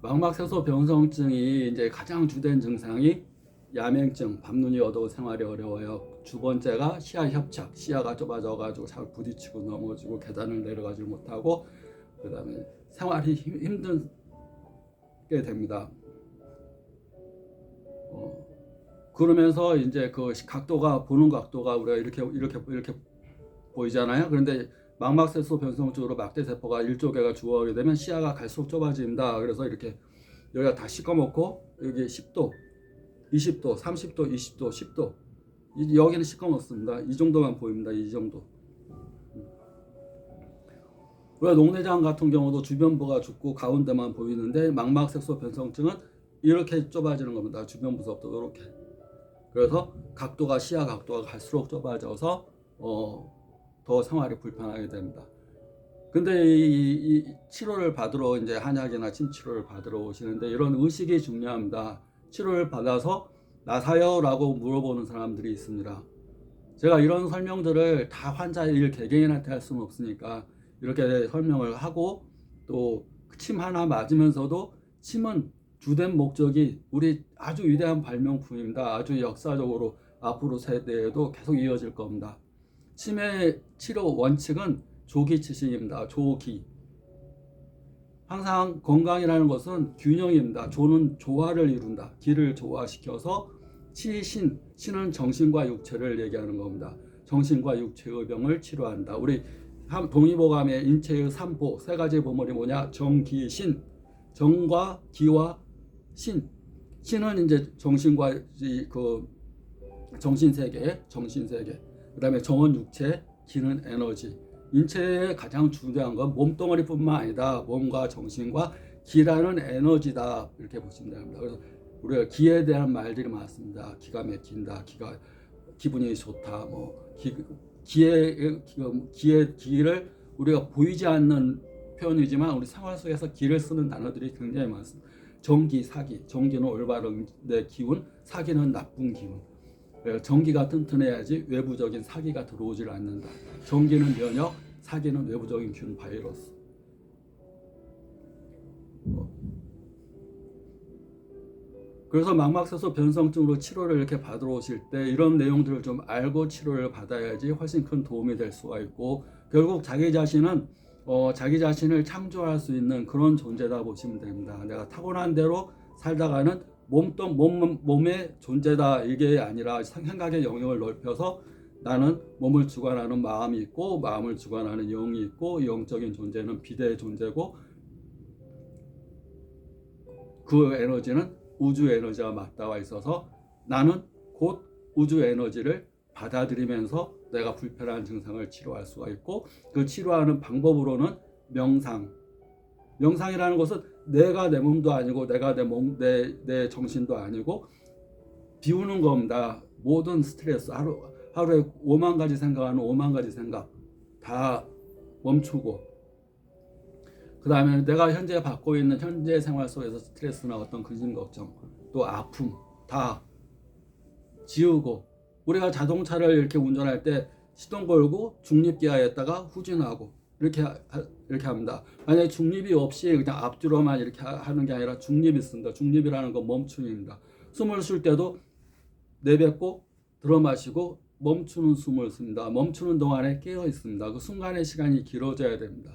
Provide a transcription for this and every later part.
망막색소 변성증이 이제 가장 주된 증상이 야맹증, 밤눈이 어두워 생활이 어려워요. 두 번째가 시야 협착, 시야가 좁아져가지고 잘 부딪히고 넘어지고 계단을 내려가지 못하고 그다음에 생활이 힘- 힘들게 됩니다. 어, 그러면서 이제 그 각도가 보는 각도가 우리가 이렇게 이렇게 이렇게 보이잖아요. 그런데 망막색소 변성증으로 막대 세포가 일조 개가 죽어가게 되면 시야가 갈수록 좁아집니다. 그래서 이렇게 여기가 다 시꺼멓고 여기 10도, 20도, 30도, 20도, 10도 이- 여기는 시꺼멓습니다. 이 정도만 보입니다. 이 정도. 우리가 녹내장 같은 경우도 주변부가 죽고 가운데만 보이는데 망막색소 변성증은 이렇게 좁아지는 겁니다. 주변부서부터 이렇게. 그래서 각도가 시야 각도가 갈수록 좁아져서 어, 더 생활이 불편하게 됩니다. 근데 이, 이- 이 치료를 받으러 이제 한약이나 침 치료를 받으러 오시는데 이런 의식이 중요합니다. 치료를 받아서 나사요라고 물어보는 사람들이 있습니다. 제가 이런 설명들을 다 환자 일 개개인한테 할 수는 없으니까 이렇게 설명을 하고 또 침 하나 맞으면서도 침은 주된 목적이 우리 아주 위대한 발명품입니다. 아주 역사적으로 앞으로 세대에도 계속 이어질 겁니다. 치매 치료 원칙은 조기 치신입니다. 조기. 항상 건강이라는 것은 균형입니다. 조는 조화를 이룬다. 기를 조화시켜서 치신, 치는 정신과 육체를 얘기하는 겁니다. 정신과 육체의 병을 치료한다. 우리 함- 동의보감의 인체의 삼보 세 가지 보물이 뭐냐? 정기신, 정과 기와 신. 신은 이제 정신과 이그 정신 세계, 정신 세계. 그 다음에 정원 육체, 기는 에너지. 인체의 가장 중요한 건 몸덩어리뿐만 아니다. 몸과 정신과 기라는 에너지다. 이렇게 보시면 됩니다. 그래서 우리가 기에 대한 말들이 많습니다. 기가 막힌다. 기가 기분이 좋다. 뭐 기, 기의 기의 기를 우리가 보이지 않는 표현이지만 우리 생활 속에서 기를 쓰는 단어들이 굉장히 많습니다. 정기, 사기. 정기는 올바른 내 기운, 사기는 나쁜 기운. 예, 정기가 튼튼해야지 외부적인 사기가 들어오질 않는다. 정기는 면역, 사기는 외부적인 균 바이러스. 어. 그래서 망막색소 변성증으로 치료를 이렇게 받으러 오실 때 이런 내용들을 좀 알고 치료를 받아야지 훨씬 큰 도움이 될 수가 있고 결국 자기 자신은 어, 자기 자신을 창조할 수 있는 그런 존재다 보시면 됩니다. 내가 타고난 대로 살다가는 몸도 몸 몸의 존재다. 이게 아니라 생각의 영역을 넓혀서 나는 몸을 주관하는 마음이 있고 마음을 주관하는 영이 있고 영적인 존재는 비대의 존재고 그 에너지는 우주 에너지와 맞닿아 있어서 나는 곧 우주 에너지를 받아들이면서 내가 불편한 증상을 치료할 수가 있고 그 치료하는 방법으로는 명상 명상이라는 것은 내가 내 몸도 아니고 내가 내 몸, 내, 내 정신도 아니고 비우는 겁니다. 모든 스트레스 하루 하루에 5만 가지 생각하는 5만 가지 생각 다 멈추고 그 다음에 내가 현재 받고 있는 현재 생활 속에서 스트레스나 어떤 근심 걱정 또 아픔 다 지우고 우리가 자동차를 이렇게 운전할 때 시동 걸고 중립 기아에다가 후진하고 이렇게 하, 이렇게 합니다. 만약에 중립이 없이 그냥 앞뒤로만 이렇게 하- 하는 게 아니라 중립이 있습니다. 중립이라는 건 멈춤입니다. 숨을 쉴 때도 내뱉고 들어 마시고 멈추는 숨을 씁니다. 멈추는 동안에 깨어 있습니다. 그 순간의 시간이 길어져야 됩니다.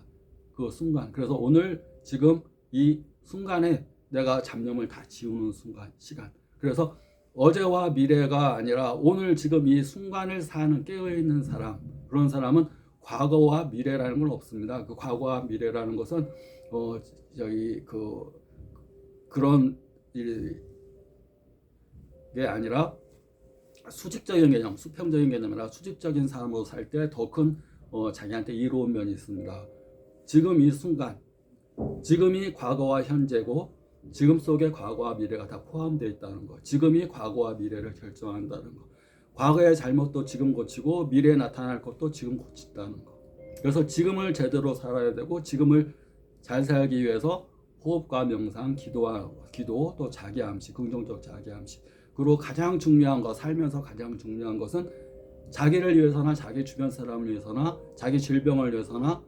그 순간. 그래서 오늘 지금 이 순간에 내가 잡념을 다 지우는 순간, 시간. 그래서 어제와 미래가 아니라 오늘 지금 이 순간을 사는 깨어 있는 사람. 그런 사람은 과거와 미래라는 건 없습니다. 그 과거와 미래라는 것은 어 저기 그 그런 일- 게 아니라 수직적인 개념, 수평적인 개념이 아니라 수직적인 삶으로 살 때 더큰 어, 자기한테 이로운 면이 있습니다. 지금 이 순간, 지금이 과거와 현재고 지금 속에 과거와 미래가 다 포함되어 있다는 거. 지금이 과거와 미래를 결정한다는 거. 과거의 잘못도 지금 고치고 미래에 나타날 것도 지금 고친다는 거. 그래서 지금을 제대로 살아야 되고 지금을 잘 살기 위해서 호흡과 명상, 기도와 기도 또 자기 암시, 긍정적 자기 암시. 그리고 가장 중요한 거 살면서 가장 중요한 것은 자기를 위해서나 자기 주변 사람을 위해서나 자기 질병을 위해서나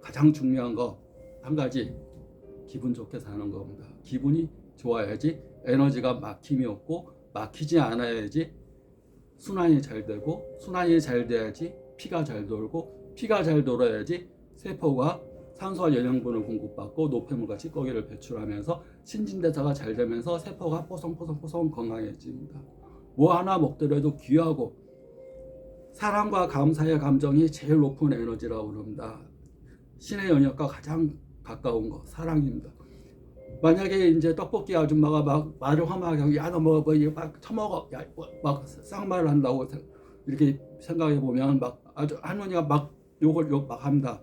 가장 중요한 거 한 가지 기분 좋게 사는 겁니다. 기분이 좋아야지 에너지가 막힘이 없고 막히지 않아야지 순환이 잘 되고 순환이 잘 돼야지 피가 잘 돌고 피가 잘 돌아야지 세포가 산소와 영양분을 공급받고 노폐물과 찌꺼기를 배출하면서 신진대사가 잘 되면서 세포가 뽀송뽀송뽀송 건강해집니다. 뭐 하나 먹더라도 귀하고 사랑과 감사의 감정이 제일 높은 에너지라고 그럽니다. 신의 영역과 가장 가까운 거 사랑입니다. 만약에 이제 떡볶이 아줌마가 막 말을 험하게 야너 먹어 이거 막 처먹어 야막 쌍말을 한다고 생- 이렇게 생각해 보면 막 아주 할머니가 막 욕을 욕막 합니다.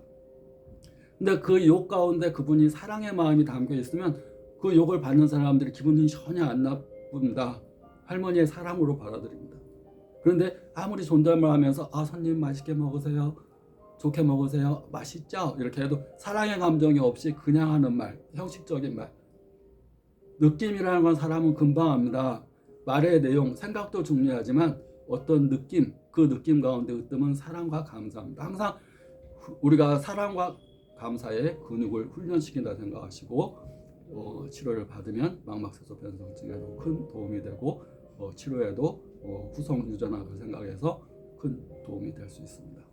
근데 그 욕 가운데 그분이 사랑의 마음이 담겨 있으면 그 욕을 받는 사람들이 기분이 전혀 안 나쁩니다. 할머니의 사랑으로 받아들입니다. 그런데 아무리 존댓말 하면서 아 손님 맛있게 먹으세요. 좋게 먹으세요. 맛있죠? 이렇게 해도 사랑의 감정이 없이 그냥 하는 말, 형식적인 말. 느낌이라는 건 사람은 금방 합니다. 말의 내용, 생각도 중요하지만 어떤 느낌, 그 느낌 가운데 으뜸은 사랑과 감사입니다. 항상 후- 우리가 사랑과 감사의 근육을 훈련시킨다 생각하시고 어, 치료를 받으면 망막세소 변성증에도 큰 도움이 되고 어, 치료에도 어, 후성 유전학을 생각해서 큰 도움이 될 수 있습니다.